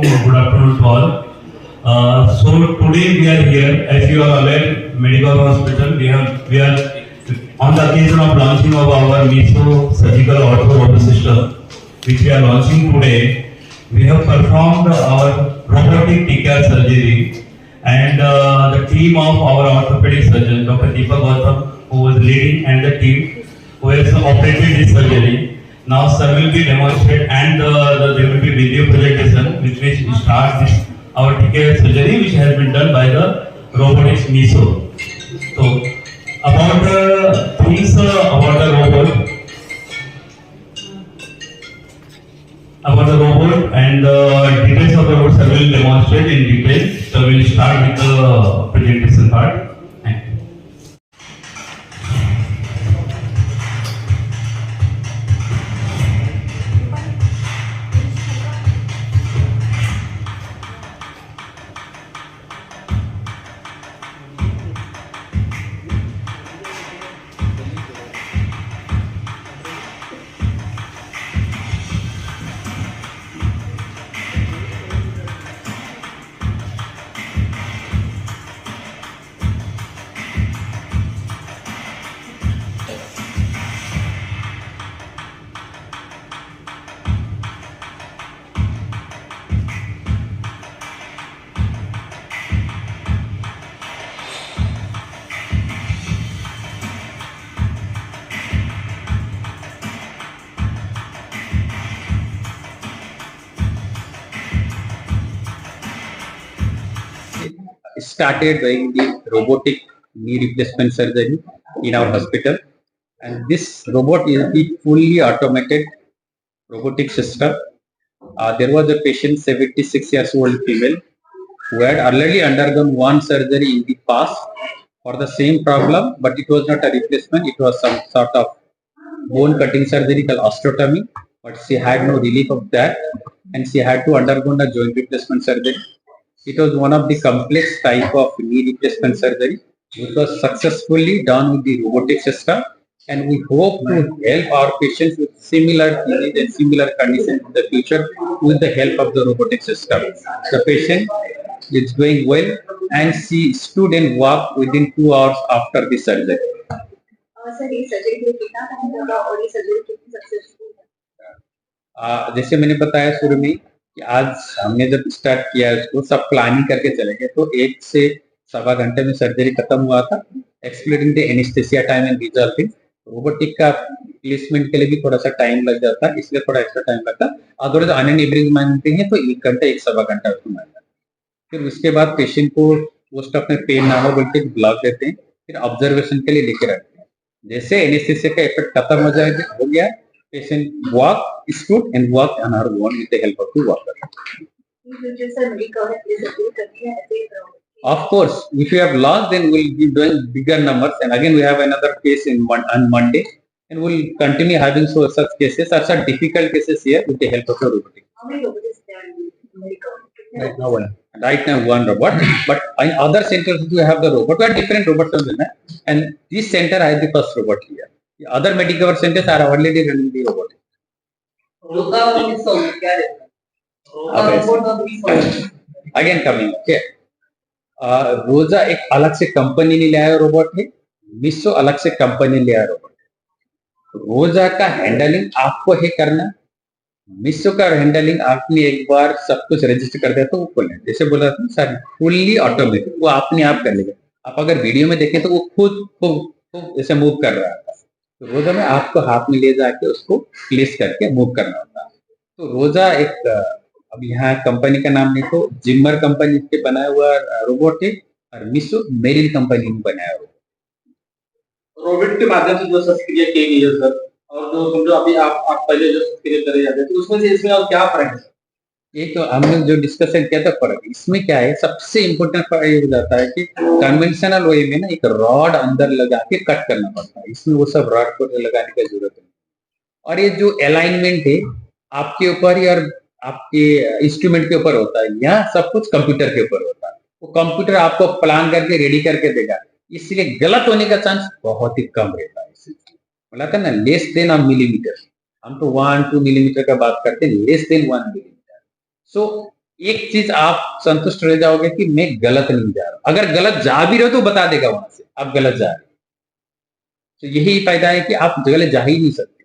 Good afternoon to all. Uh, so today we are here, as you are aware, medical hospital. We have we are on the occasion of launching of our Miso surgical ortho system, which we are launching today. We have performed our robotic TCAR surgery, and uh, the team of our orthopedic surgeon, Dr. Deepak Gautam, who was leading, and the team who has operated this surgery. Now, sir will be demonstrate and uh, the, there will be video presentation which will start this our TKS surgery which has been done by the robotics MISO. So, about the things uh, about the robot, about the robot and the details of the robot, sir will demonstrate in detail. So, we will start with the presentation part. Started doing the robotic knee replacement surgery in our hospital. And this robot is the fully automated robotic system. Uh, there was a patient, 76 years old female, who had already undergone one surgery in the past for the same problem, but it was not a replacement, it was some sort of bone cutting surgery called osteotomy, but she had no relief of that and she had to undergo a joint replacement surgery. It was one of the complex type of knee replacement surgery which was successfully done with the robotic system and we hope to help our patients with similar disease and similar conditions in the future with the help of the robotic system. The patient is doing well and she stood and walked within two hours after the surgery. कितना time लगा और ये surgery कितनी successful है आ, जैसे मैंने बताया शुरू में कि आज हमने जब स्टार्ट किया उसको, सब प्लानिंग करके चले गए। तो एक से सवा घंटे में सर्जरी खत्म हुआ था। Excluding the anaesthesia time and resolving robotic का प्लेसमेंट के लिए भी थोड़ा सा टाइम लग जाता है इसलिए थोड़ा एक्स्ट्रा टाइम लगता। अदरवाइज़ अन एवरेज मांगते हैं तो एक घंटा, एक सवा घंटा उसको माँगता फिर उसके बाद पेशेंट को पोस्ट में पेन ना हो बोल के ब्लॉक देते हैं। फिर ऑब्जर्वेशन के लिए लेके रखते हैं। जैसे एनेस्थेसिया का इफ़ेक्ट खत्म हो जाएगा हो गया patient walk, stood and walk, on her own with the help of the walker. Of course, if you have lost, then we'll be doing bigger numbers. And again, we have another case in one, on Monday, and we'll continue having so such cases, such are difficult cases here with the help of the robotic. How many robotics there Right now, one. Right now, one robot. but in other centers, we have the robot. We have different robots, and this center has the first robot here. The other medical centers are already running the robot. रोका और miss हो गया क्या रहता है? रोका Okay. Robot और miss हो गया अगेन कमिंग ओके रोजा एक अलग से कंपनी ने लाया रोबोट है मिसो अलग से कंपनी ले आया रोबोट रोजा का हैंडलिंग आपको है करना मिसो का हैंडलिंग आपने एक बार सब कुछ रजिस्टर कर दिया तो वो खोले जैसे बोला था सर फुल्ली ऑटोमेटिक वो आपने आप कर लेगा. आप अगर वीडियो में देखें तो वो खुद खुद ऐसे मूव कर रहा तो रोजा में आपको हाथ में ले जाके उसको प्लेस करके मूव करना होता है। तो रोजा एक अब यहाँ कंपनी का नाम तो जिम्मर कंपनी के बनाया हुआ रोबोट है और मिसो मेरिन कंपनी ने बनाया हुआ। रोबोट के माध्यम से जो शस्त्रक्रिया की गई है, सर, और जो समझो अभी आप आप पहले जो शस्त्रक्रिया करे जाते थे तो उसमें से इसमें और क्या फ़र्क है? ये तो हमने जो डिस्कशन किया था फ़र्क इसमें क्या है, सबसे इम्पोर्टेंट फ़र्क ये हो जाता है कि कन्वेंशनल वे में ना एक रॉड अंदर लगा के कट करना पड़ता है। इसमें वो सब रॉड को लगाने की ज़रूरत नहीं। और ये जो अलाइनमेंट है, आपके ऊपर ही और आपके इंस्ट्रूमेंट के ऊपर होता है यहाँ सब कुछ कंप्यूटर के ऊपर होता है। वो कंप्यूटर आपको प्लान करके रेडी करके देगा। इसलिए गलत होने का चांस बहुत ही कम रहता है। बोला था ना लेस देन मिलीमीटर हम तो वन टू मिलीमीटर का बात करते हैं less than one millimetre so एक चीज़ आप संतुष्ट रह जाओगे कि मैं गलत नहीं जा रहा। अगर गलत जा भी रहे हो तो बता देगा वहाँ से, आप गलत जा रहे तो यही फ़ायदा है कि आप गलत जा ही नहीं सकते।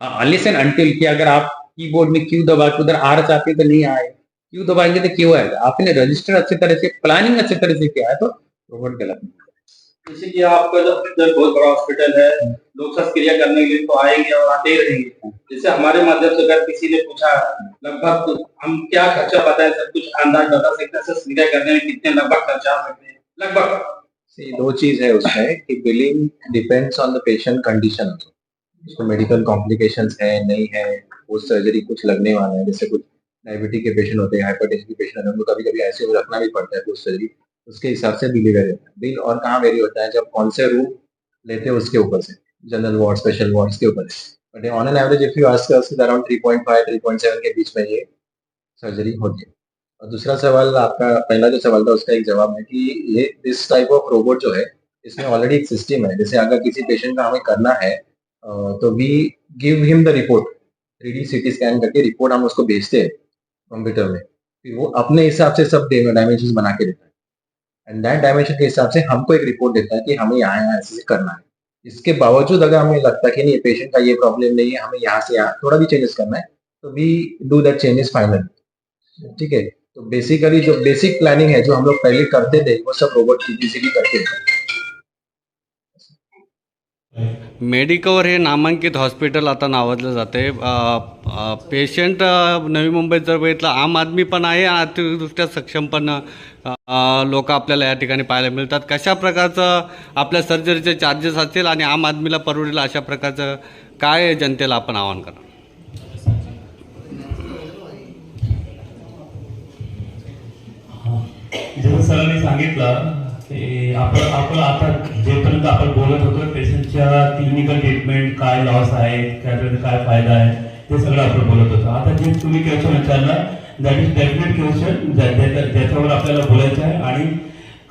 अनलेस एंड अनटिल कि अगर आप कीबोर्ड में क्यू दबा के उधर आर चाहते तो नहीं आए। क्यू दबाएँगे तो क्यों आएगा? आपने रजिस्टर अच्छी तरह से प्लानिंग अच्छी तरह से किया है तो रोबोट गलत नहीं जैसे कि आपका जो हॉस्पिटल बहुत बड़ा हॉस्पिटल है, लोग शस्त्रक्रिया करने के लिए तो आएँगे और आते ही रहेंगे। जैसे हमारे माध्यम से अगर किसी ने पूछा, लगभग तो हम क्या खर्चा बताएँ सब कुछ अंदाज बता सकते हैं शस्त्रक्रिया करने में कितने लगभग खर्चा आ सकते हैं? लगभग। दो चीज़ है उसमें कि billing depends on the patient condition उसको मेडिकल कॉम्प्लिकेशंस है, नहीं है वो सर्जरी कुछ लगने वाला है। जैसे कुछ डायबिटीज़ के पेशेंट होते हैं हाइपरटेंशन के पेशेंट होते हैं, उनको कभी कभी ऐसे रखना भी पड़ता है कुछ सर्जरी उसके हिसाब से बिल वेरी होता है। बिल और कहाँ वेरी होता है? जब कौन से रूम लेते हैं उसके ऊपर से। जनरल वार्ड स्पेशल वार्ड्स के ऊपर से। But on an average if you ask us around 3.5 3.7 के बीच में ये सर्जरी होती है। और दूसरा सवाल आपका, पहला जो सवाल था, उसका एक जवाब है कि ये दिस टाइप ऑफ़ रोबोट जो है, इसमें ऑलरेडी एक सिस्टम है। जैसे अगर किसी पेशेंट का हमें करना है तो we give him the report three D C T scan करके रिपोर्ट हम उसको भेजते हैं कंप्यूटर में। फिर वो अपने हिसाब से सब डायमेंशन बना के देता है। एंड दैट डायमेंशन के हिसाब से हमको एक रिपोर्ट देता है कि हमें यहाँ यहाँ ऐसे करना है। इसके बावजूद अगर हमें लगता है कि नहीं पेशेंट का ये प्रॉब्लम नहीं है, हमें यहाँ से यहाँ थोड़ा भी चेंजेस करना है तो we do that changes final ठीक है? तो बेसिकली जो बेसिक प्लानिंग है, जो हम लोग पहले करते थे, वो सब रोबोट इजीली करते थे। मेडिकवर हे नामांकित हॉस्पिटल आता नावाजलं जाते। पेशंट नवी मुंबईत जर बघितलं, आम आदमी पण आहे, आर्थिकदृष्ट्या सक्षम पण लोक आपल्याला या ठिकाणी पाहायला मिळतात. कशा प्रकारचं आपल्या सर्जरीचे चार्जेस असतील आणि आम आदमीला परवडेल अशा प्रकारचं काय जनतेला आपण आवाहन करा जसं सरांनी सांगितलं की आपण आपण आता जेपर्यंत आपण बोलत होतो पेशंटच्या क्लिनिकल ट्रीटमेंट काय लॉस आहे त्यापर्यंत काय फायदा आहे ते सगळं आपण बोलत होतो. आता जे तुम्ही क्वेश्चन विचारलं दॅट इज डेफिनेट क्वेश्चन ज्याच्यावर आपल्याला बोलायचं आहे आणि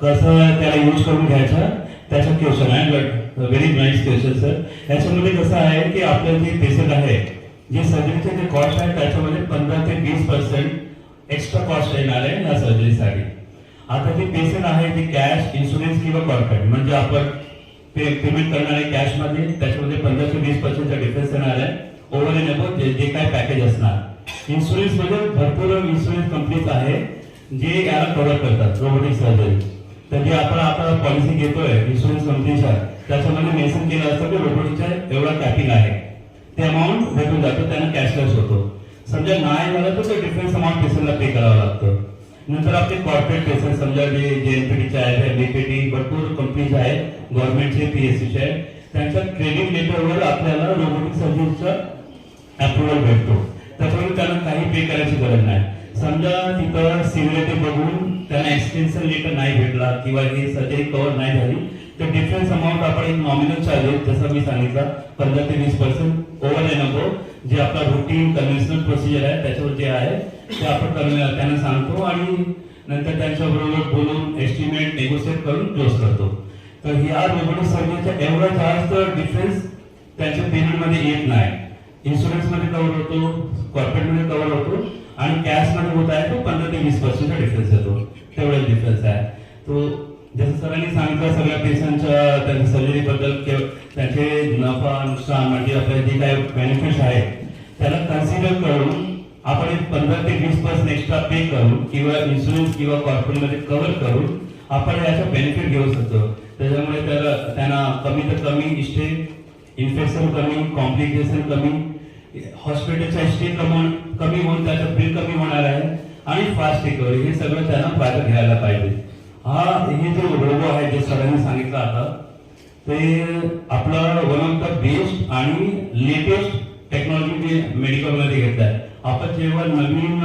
कसं त्याला यूज करून घ्यायचं त्याचा क्वेश्चन आहे. But very nice question sir याच्यामध्ये कसं आहे की आपलं जे पेशंट आहे जे सर्जरीचे जे कॉस्ट आहे त्याच्यामध्ये पंधरा ते वीस पर्सेंट एक्स्ट्रा कॉस्ट येणार आहे या सर्जरीसाठी आता जे पेशंट आहे ते कॅश इन्शुरन्स किंवा कॉन्ट्रॅक्ट म्हणजे आपण पे पेमेंट करणार आहे कॅशमध्ये त्याच्यामध्ये पंधरा ते वीस पर्सेंटचा डिफरन्स येणार आहे. ओव्हर एन अबो जे जे काय पॅकेज असणार. इन्शुरन्समध्ये भरपूर इन्शुरन्स कंपनीज आहे जे याला कव्हर करतात रोबोटिक सर्जरी तर जे आपण आता पॉलिसी घेतोय इन्शुरन्स कंपनीच्या त्याच्यामध्ये मेन्शन केलं असतं की रोबोटिकच्या एवढा कॅपिंग आहे. ते अमाऊंट भेटून जातो त्यांना कॅशलेस होतो. समजा नाही झालं तर तो डिफरन्स अमाऊंट पेशंटला पे करावं लागतं. नंतर आपले कॉर्पोरेट पेशंट समजा जे जेएनपीटीचे आहेत एनडीपीटी भरपूर कंपनीज आहेत गव्हर्नमेंटचे पीएससीचे आहेत त्यांच्या ट्रेनिंग लेटरवर आपल्याला रोबोटिक सर्जरीचा अप्रुव्हल भेटतो. त्याच्यामुळे त्यांना काही पे करायची गरज नाही. समजा तिथं सिव्हिलिटी बघून त्यांना एक्सटेन्शन लेटर नाही भेटला किंवा हे सर्जरी कव्हर नाही झाली तर डिफरन्स अमाऊंट आपण एक नॉमिनल चार्जेस जसं मी सांगितलं पंधरा ते वीस पर्सेंट ओव्हर एन अबो जे आपला रुटीन कन्व्हेन्शनल प्रोसिजर आहे त्याच्यावर जे आहे ते आपण त्यांना सांगतो आणि नंतर त्यांच्याबरोबर बोलून एस्टिमेट नेगोशिएट करून क्लोज करतो. तर ह्या रोबोटिक सर्जरीचा एवढा जास्त डिफरन्स त्यांच्या पेमेंटमध्ये येत नाही. इन्शुरन्समध्ये कव्हर होतो कॉर्पोरेटमध्ये कव्हर होतो आणि कॅशमध्ये होत आहे तो पंधरा ते वीस पर्सेंटचा डिफरन्स येतो तेवढाच डिफरन्स आहे. तो जसं सरांनी सांगितलं सगळ्या पेशंटच्या त्यांच्या सर्जरीबद्दल किंवा त्यांचे नफा नुकसान म्हणजे आपले जे काही बेनिफिट्स आहेत त्याला कन्सिडर करून आपण एक पंधरा ते वीस पर्सेंट एक्स्ट्रा पे करून किंवा इन्शुरन्स किंवा कॉर्पोरेटमध्ये कव्हर करून आपण याचा बेनिफिट घेऊ शकतो. त्याच्यामुळे त्याला त्यांना कमी तर कमी स्टे इन्फेक्शन कमी कॉम्प्लिकेशन कमी हॉस्पिटलचा स्टे कमी कमी होऊन त्याचं बिल कमी होणार आहे आणि फास्ट रिकव्हरी हे सगळं त्यांना फायदा घ्यायला पाहिजे. हा हे जो रोबो आहे जे सरांनी सांगितलं आता ते आपलं वन ऑफ द बेस्ट आणि लेटेस्ट टेक्नॉलॉजी मेडिकलमध्ये घेत आहे. आपण जेव्हा नवीन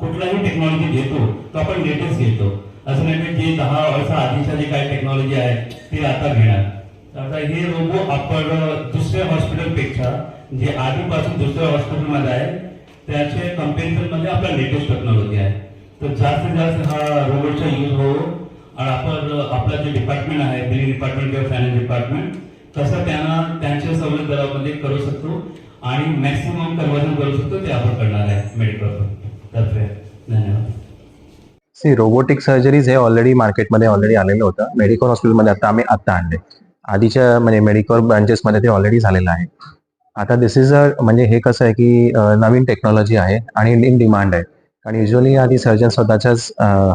कुठलाही टेक्नॉलॉजी घेतो तो आपण लेटेस्ट घेतो. असं नाही की जे दहा वर्ष आधीच्या जे काही टेक्नॉलॉजी आहे ते आता घेणार. आता हे रोबो आपण दुसऱ्या हॉस्पिटलपेक्षा जे आधीपासून दुसऱ्या हॉस्पिटलमध्ये आहे त्याचे कंपॅरिझनमध्ये आपला लेटेस्ट टेक्नॉलॉजी आहे. तर जास्तीत जास्त हा रोबोटचा यूज हो आणि आपण आपला जे डिपार्टमेंट आहे बिलिंग डिपार्टमेंट किंवा फायनान्स डिपार्टमेंट कसं त्यांना त्यांच्या सवलत दरामध्ये करू शकतो आणि मॅक्सिमम कन्वर्जन करू शकतो ते आपण करणार आहे मेडिकल तर्फे धन्यवाद. सी रोबोटिक सर्जरीज हे ऑलरेडी मार्केटमध्ये ऑलरेडी आलेलं होतं. मेडिकल हॉस्पिटलमध्ये आता आम्ही आत्ता आणले. आधीच्या म्हणजे मेडिकल ब्रांचेसमध्ये ते ऑलरेडी झालेलं आहे. आता दिस इज अ म्हणजे हे कसं आहे की नवीन टेक्नॉलॉजी आहे आणि इन डिमांड आहे. आणि युजली आधी सर्जन स्वतःच्याच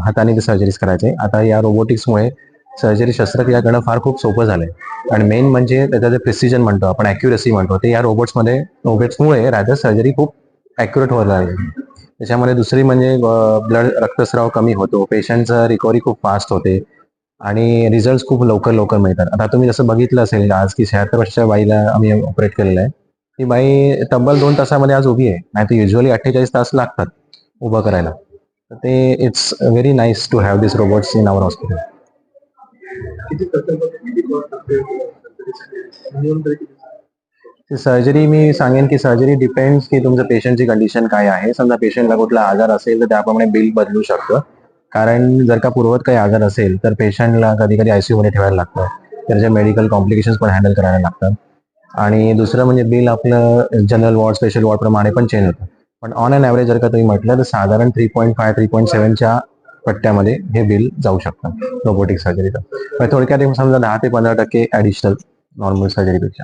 हाताने ते सर्जरीज करायचे. आता या रोबोटिक्समुळे सर्जरी शस्त्रक्रिया करणं फार खूप सोपं झालंय. आणि मेन म्हणजे त्याचं जे प्रिसिजन म्हणतो आपण अॅक्युरेसी म्हणतो ते या रोबोट्समध्ये रोबोट्समुळे रादर सर्जरी खूप ॲक्युरेट होत आहे. त्याच्यामध्ये दुसरी म्हणजे ब्लड रक्तस्राव कमी होतो. पेशंटचं रिकव्हरी खूप फास्ट होते. आणि रिझल्ट खूप लवकर लवकर मिळतात. आता तुम्ही जसं बघितलं असेल आज की शहात्तर वर्षाच्या बाईला आम्ही ऑपरेट केलेलं आहे. ती बाई तब्बल दोन तासामध्ये आज उभी आहे. नाही तर युजली अठ्ठेचाळीस तास लागतात उभं करायला. तर ते it's very nice to have this robots in our hospital surgery मी सांगेन की सर्जरी डिपेंड्स की तुमचं पेशंटची कंडिशन काय आहे. समजा पेशंटला कुठला आजार असेल तर त्याप्रमाणे बिल बदलू शकतं. कारण जर का पूर्वत काही आजार असेल तर पेशंटला कधी कधी आयसीयू मध्ये ठेवायला लागतं. त्याचे मेडिकल कॉम्प्लिकेशन्स पण हँडल करायला लागतात. आणि दुसरं म्हणजे बिल आपलं जनरल वॉर्ड स्पेशल वॉर्ड प्रमाणे पण चेंज होतं. पण ऑन अन ॲव्हरेज जर का तुम्ही म्हटलं तर साधारण three point five three point सेव्हनच्या पट्ट्यामध्ये हे बिल जाऊ शकतं रोबोटिक सर्जरीचं थोडक्यात समजा दहा ते पंधरा टक्के ॲडिशनल नॉर्मल सर्जरीपेक्षा